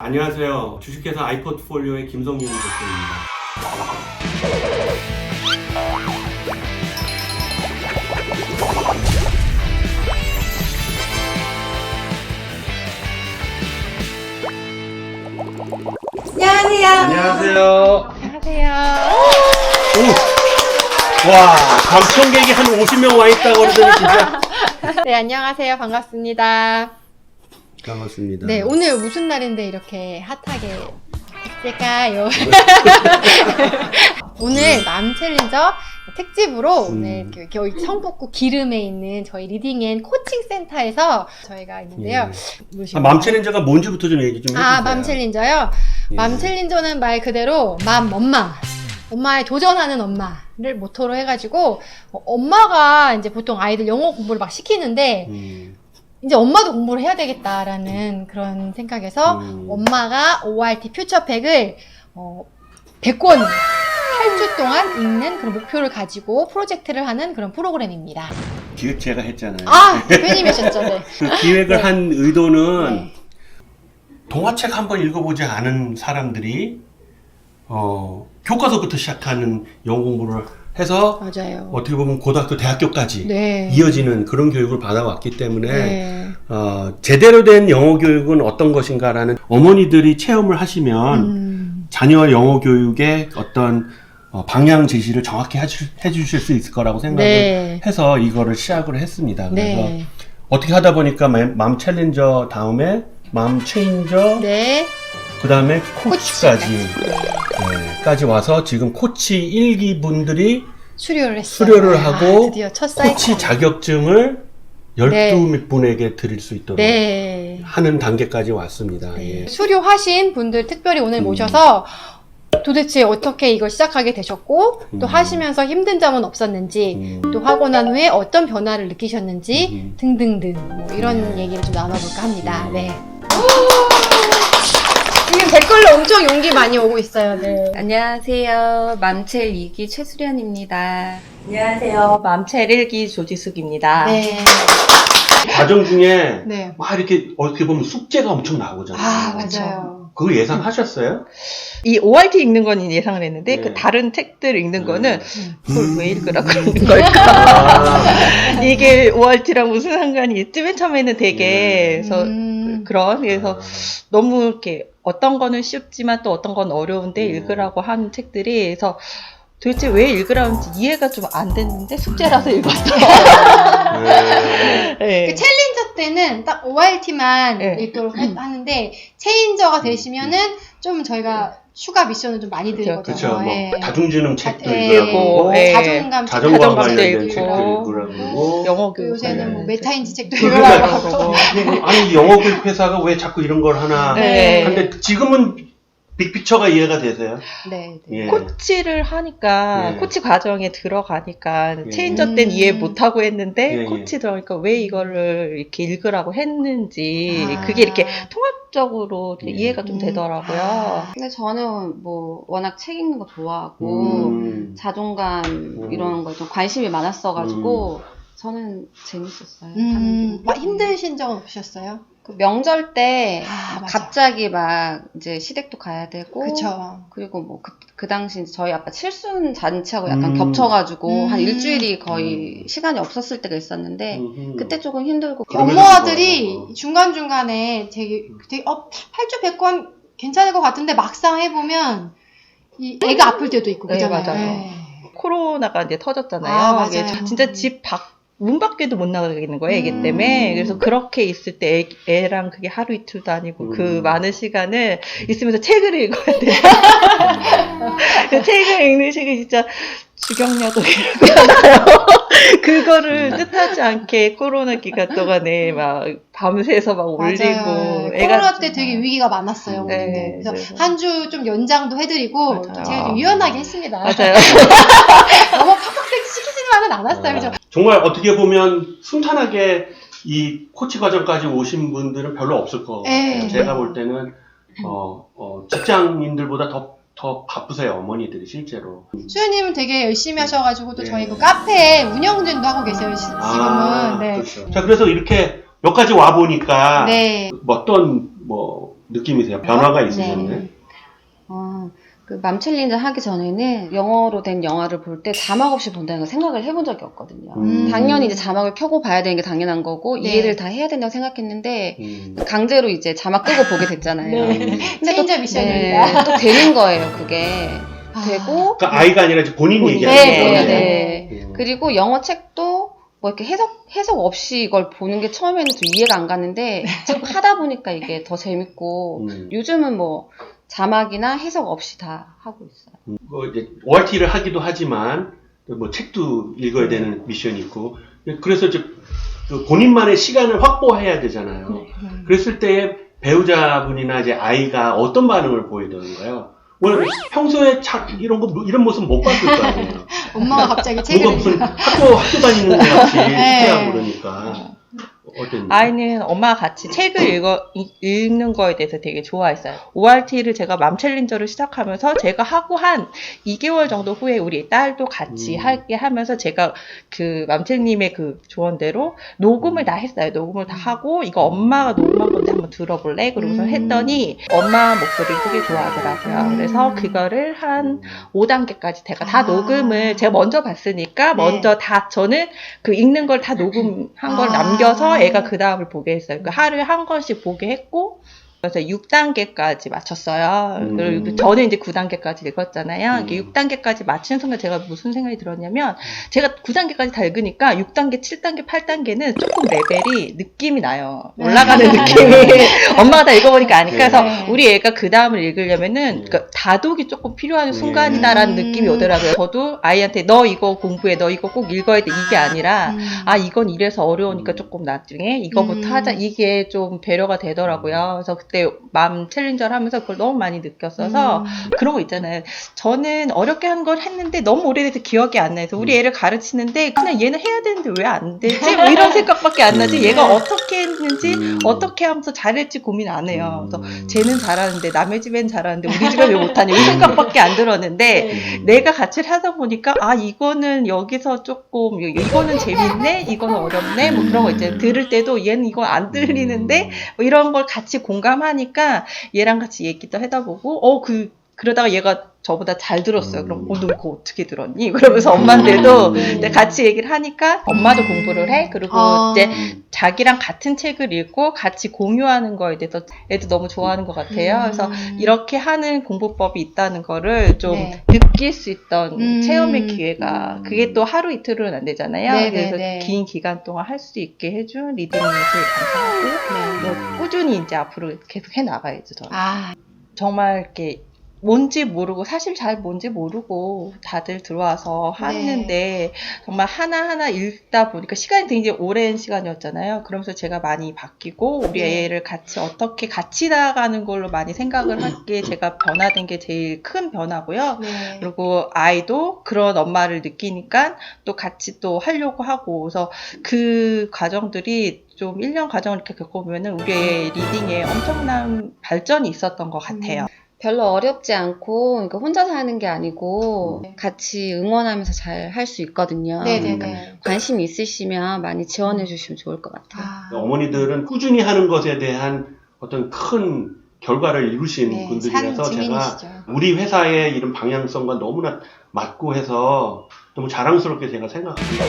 안녕하세요. 주식회사 아이포트폴리오의 김성민 대표입니다. 안녕하세요. 안녕하세요. 안녕하세요. 와, 방청객이 한 50명 와 있다고 그러더니 진짜. 네, 안녕하세요. 반갑습니다. 반갑습니다. 네, 오늘 무슨 날인데 이렇게 핫하게 했을까요? 오늘 맘 챌린저 특집으로 오늘 음. 그 여기 성북구 기름에 있는 저희 리딩 앤 코칭 센터에서 저희가 있는데요. 아, 맘 챌린저가 뭔지부터 좀 얘기 좀 해주세요. 아, 맘 챌린저요? 예. 맘 챌린저는 말 그대로 맘 엄마. 엄마에 도전하는 엄마를 모토로 해가지고 어, 엄마가 이제 보통 아이들 영어 공부를 막 시키는데 음, 이제 엄마도 공부를 해야 되겠다라는 그런 생각에서 음. 엄마가 ORT 퓨처팩을 어, 100권 8주 동안 읽는 그런 목표를 가지고 프로젝트를 하는 그런 프로그램입니다. 기획 제가 했잖아요. 아 대표님이셨죠, 네. 그 기획을 네. 한 의도는 네. 동화책 한번 읽어보지 않은 사람들이 어, 교과서부터 시작하는 영어 공부를 해서 맞아요. 어떻게 보면 고등학교, 대학교까지 네. 이어지는 그런 교육을 받아왔기 때문에 네. 어, 제대로 된 영어 교육은 어떤 것인가라는 어머니들이 체험을 하시면 음, 자녀 영어 교육의 어떤 어, 방향 제시를 정확히 해주, 해주실 수 있을 거라고 생각을 네. 해서 이거를 시작을 했습니다. 그래서 네. 어떻게 하다 보니까 맘, 맘 챌린저 다음에 맘 체인저 네. 그 다음에 코치까지. 네, 까지 와서 지금 코치 1기 분들이 수료를 했어요. 수료를 아, 하고 드디어 첫 사이클. 코치 자격증을 네. 12분에게 드릴 수 있도록 네. 하는 단계까지 왔습니다. 네. 예. 수료하신 분들 특별히 오늘 음. 모셔서 도대체 어떻게 이걸 시작하게 되셨고 또 음. 하시면서 힘든 점은 없었는지 음, 또 하고 난 후에 어떤 변화를 느끼셨는지 음. 등등등 뭐 이런 네. 얘기를 좀 나눠볼까 합니다. 음. 네. 지금 댓글로 엄청 용기 많이 오고 있어요. 네. 안녕하세요. 맘첼 2기 최수련입니다. 안녕하세요. 맘첼 1기 조지숙입니다. 네. 과정 중에 네. 막 이렇게 어떻게 보면 숙제가 엄청 나오잖아요. 아 맞아요. 그거 예상하셨어요? 이 ORT 읽는 건 예상을 했는데 네. 그 다른 책들 읽는 거는 음. 그걸 왜 읽으라 그러는 걸까? 아, 이게 ORT랑 무슨 상관이 있지? 맨 처음에는 되게 네. 그래서 음. 그런 그래서 너무 이렇게 어떤 거는 쉽지만 또 어떤 건 어려운데 음. 읽으라고 하는 책들이 그래서 도대체 왜 읽으라는지 이해가 좀 안 됐는데 숙제라서 읽었어요. 네. 네. 그 챌린저 때는 딱 ORT만 네. 읽도록 하- 하는데 체인저가 되시면은 좀 저희가 추가 미션을 좀 많이 드리거든요. 그렇죠. 뭐 예. 다중지능 책도 예, 읽으라고 예. 자존감 책 자전거 자전거 관련된 책도 책도 읽고, 읽으라고 영어 또 교육 요새는 뭐 네. 메타인지 책도 읽으라고 아니 영어 교육 회사가 왜 자꾸 이런 걸 하나 네. 근데 지금은 빅피처가 이해가 되세요? 네. 네. 예. 코치를 하니까 예. 코치 과정에 들어가니까 예. 체인저 때는 음. 이해 못하고 했는데 예, 예. 코치 들어가니까 왜 이거를 이렇게 읽으라고 했는지 아. 그게 이렇게 통합적으로 예. 이해가 좀 음. 되더라고요. 아. 근데 저는 뭐 워낙 책 읽는 거 좋아하고 음. 자존감 음. 이런 거좀 관심이 많았어가지고 저는 재밌었어요. 음, 게. 막 힘드신 적은 없으셨어요? 그 명절 때 아, 맞아. 갑자기 막 이제 시댁도 가야 되고 그쵸. 그리고 뭐그 그 당시 저희 아빠 칠순 잔치하고 약간 음. 겹쳐가지고 음. 한 일주일이 거의 시간이 없었을 때가 있었는데 음흠. 그때 조금 힘들고 그럼에도 엄마들이 불구하고. 중간 중간에 되게, 되게, 어, 8주 100권 괜찮을 것 같은데 막상 해보면 이 애가 아플 때도 있고, 네, 그잖아요. 맞아요. 네. 코로나가 이제 터졌잖아요. 아, 맞아요. 진짜 집 밖, 문 밖에도 못 나가겠는 거예요, 애기 음. 때문에. 그래서 그렇게 있을 때 애, 랑 그게 하루 이틀도 아니고 음. 그 많은 시간을 있으면서 책을 읽어야 돼요. 그 책을 읽는 시간이 진짜 주경야도. 그거를 뜻하지 않게 코로나 기간 동안에 막 밤새서 막 올리고. 코로나 좀- 때 되게 위기가 많았어요. 네, 우리는. 그래서 그래서. 한주 좀 연장도 해드리고 맞아요. 제가 좀 유연하게 했습니다. 맞아요. 너무 팍팍 시키지만은 않았어요. 그죠? 정말 어떻게 보면 순탄하게 이 코치 과정까지 오신 분들은 별로 없을 것 같아요. 네. 제가 볼 때는 어, 어, 직장인들보다 더, 더 바쁘세요 어머니들이 실제로. 수현님은 되게 열심히 하셔가지고 또 네. 저희 그 카페 운영진도 하고 계세요. 시- 지금은. 아, 네. 그렇죠. 자 그래서 이렇게 몇 가지 와 보니까 네. 뭐 어떤 뭐 느낌이세요? 변화가 있으셨네. 네. 어, 그 맘챌린저 하기 전에는 영어로 된 영화를 볼 때 자막 없이 본다는 걸 생각을 해본 적이 없거든요. 음. 당연히 이제 자막을 켜고 봐야 되는 게 당연한 거고 네. 이해를 다 해야 된다고 생각했는데 음. 강제로 이제 자막 끄고 보게 됐잖아요. 네. 근데 체인저 또, 미션입니다. 네, 또 되는 거예요, 그게. 아. 되고 그러니까 아이가 아니라 본인- 얘기하는 네, 거예요. 네, 네. 음. 그리고 영어 책도 뭐 이렇게 해석 해석 없이 이걸 보는 게 처음에는 좀 이해가 안 갔는데 자꾸 하다 보니까 이게 더 재밌고 음. 요즘은 뭐 자막이나 해석 없이 다 하고 있어요. 뭐 이제 ORT를 하기도 하지만 뭐 책도 읽어야 되는 미션이 있고 그래서 이제 그 본인만의 시간을 확보해야 되잖아요. 그랬을 때 배우자분이나 이제 아이가 어떤 반응을 보이던가요? 오늘 평소에 참 이런 거 이런 모습 못 봤을 거 아니에요. 엄마가 갑자기 책을 무슨 학교 학교 다니는 것 같이 네. 그러니까 아이는 엄마가 같이 책을 읽어, 이- 읽는 거에 대해서 되게 좋아했어요. ORT를 제가 맘 챌린저를 시작하면서 제가 하고 한 2개월 정도 후에 우리 딸도 같이 음. 하게 하면서 제가 그 맘챌님의 그 조언대로 녹음을 다 했어요. 녹음을 다 하고 이거 엄마가 녹음한 건데 한번 들어볼래? 그러고서 음. 했더니 엄마 목소리를 되게 좋아하더라고요. 음. 그래서 그거를 한 5단계까지 제가 다 아. 녹음을 제가 먼저 봤으니까 네. 먼저 다 저는 그 읽는 걸 다 녹음한 걸 아. 남겨서 애가 그 다음을 보게 했어요. 그 하루에 한 권씩 보게 했고 그래서 6단계까지 맞췄어요. 음. 그리고 저는 이제 9단계까지 읽었잖아요. 음. 이게 6단계까지 맞추는 순간 제가 무슨 생각이 들었냐면 제가 9단계까지 다 읽으니까 6단계, 7단계, 8단계는 조금 레벨이 느낌이 나요. 올라가는 느낌이 엄마가 다 읽어보니까 아니까 그래서 네. 우리 애가 그 다음을 읽으려면은 그러니까 다독이 조금 필요한 순간이다라는 음. 느낌이 오더라고요. 저도 아이한테 너 이거 공부해, 너 이거 꼭 읽어야 돼 이게 아니라 음. 아 이건 이래서 어려우니까 조금 나중에 이거부터 음. 하자 이게 좀 배려가 되더라고요. 그래서 그때 맘 챌린저를 하면서 그걸 너무 많이 느꼈어서 음. 그런 거 있잖아요. 저는 어렵게 한 걸 했는데 너무 오래돼서 기억이 안 나서 우리 음. 애를 가르치는데 그냥 얘는 해야 되는데 왜 안 되지? 뭐 이런 생각밖에 안 나지. 음. 얘가 어떻게 했는지 음. 어떻게 하면서 잘했지 고민 안 해요. 그래서 음. 쟤는 잘하는데 남의 집엔 잘하는데 우리 집엔 왜 못하냐 이 생각밖에 안 들었는데 음. 내가 같이 하다 보니까 아 이거는 여기서 조금 이- 이거는 재밌네 이거는 어렵네 뭐 그런 거 있잖아요 들을 때도 얘는 이거 안 들리는데 뭐 이런 걸 같이 공감 하니까 얘랑 같이 얘기도 하다 보고 어 그 그러다가 얘가 저보다 잘 들었어요. 그럼 어, 너 이거 어떻게 들었니? 그러면서 엄마들도 음. 이제 같이 얘기를 하니까 엄마도 공부를 해. 그리고 아. 이제 음. 자기랑 같은 책을 읽고 같이 공유하는 거에 대해서 애도 너무 좋아하는 것 같아요. 그래서 음. 이렇게 하는 공부법이 있다는 거를 좀 네. 느낄 수 있던 음. 체험의 기회가 음. 그게 또 하루 이틀은 안 되잖아요. 네, 네, 그래서 네. 긴 기간 동안 할 수 있게 해준 리딩을 제일 감사하고 네. 뭐 꾸준히 이제 앞으로 계속 해 나가야죠. 저는. 아, 정말 이렇게 뭔지 모르고 사실 잘 뭔지 모르고 다들 들어와서 네. 하는데 정말 하나하나 읽다 보니까 시간이 굉장히 오랜 시간이었잖아요. 그러면서 제가 많이 바뀌고 우리 네. 애를 같이 어떻게 같이 나가는 걸로 많이 생각을 하기에 제가 변화된 게 제일 큰 변화고요. 네. 그리고 아이도 그런 엄마를 느끼니까 또 같이 또 하려고 하고 그래서 그 과정들이 좀 1년 과정을 이렇게 겪어보면은 우리 의 리딩에 엄청난 발전이 있었던 것 같아요. 별로 어렵지 않고 그러니까 혼자서 하는 게 아니고 네. 같이 응원하면서 잘 할 수 있거든요. 네네네. 관심 있으시면 많이 지원해 주시면 좋을 것 같아요. 아, 어머니들은 꾸준히 하는 것에 대한 어떤 큰 결과를 이루신 네, 분들이라서 산 제가. 우리 회사의 이런 방향성과 너무나 맞고 해서 너무 자랑스럽게 제가 생각합니다.